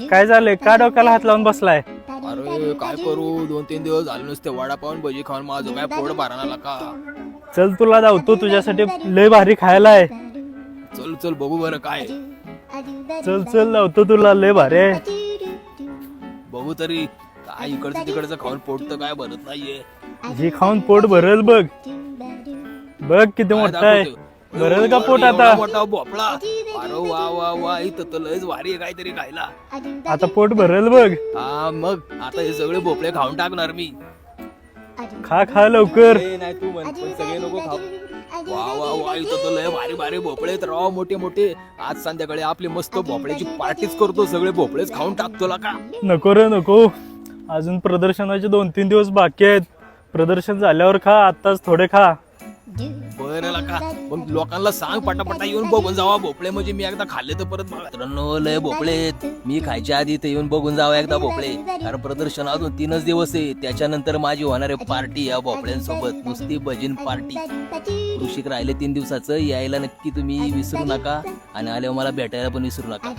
काय झालंय? का डोक्याला हात लावून बसलाय? अरे काय करू? दोन तीन दिवस झाले नुसते वडापाव भजी खाऊन माझं काय पोट भरणार का? चल तुला धावतो तुझ्यासाठी लय भारी खायला आहे. चल चल बघू बरं काय चल चल धावतो तुला लय भारी आहे. बघू तरी काय इकडचं तिकडचं खाऊन पोट तर काय भरत नाहीये. जी खाऊन पोट भरल बघ. बघ किती काय मोठं आहे. भरल का पोट आता? मोठा भोपळा. अरे वा वा वा इथं तर लयच भारी आहे काहीतरी खायला. आता पोट भरल बघ. हा मग आता हे सगळे भोपळे खाऊन टाकणार मी. खा खा लवकर. ए, नाही तू म्हण पण सगळे नको खाऊ. वा वा वा इथं तर लय भारी भारी भोपळे आहेत. राव मोठे मोठे. आज संध्याकाळी आपली मस्त भोपळ्याची पार्टीच करतो. सगळे भोपळेच खाऊन टाकतो ला का नको रे नको. अजून प्रदर्शनाचे दोन तीन दिवस बाकी आहेत. प्रदर्शन झाल्यावर खा आताच थोडे खा. बरं ला का मग लोकांना सांग पटापटा येऊन बघून जावा भोपळे. म्हणजे मी एकदा खाल्ले तर परत मित्रांनो लय भोपळे मी खायच्या आधी ते येऊन बघून जावा एकदा भोपळे. कारण प्रदर्शन अजून तीनच दिवस आहे. त्याच्यानंतर माझी होणारे पार्टी या भोपळ्यांसोबत. नुसती भजन पार्टी. कृषिक राहिले तीन दिवसाचं. यायला नक्की तुम्ही विसरू नका. आणि आल्यावर मला भेटायला पण विसरू नका.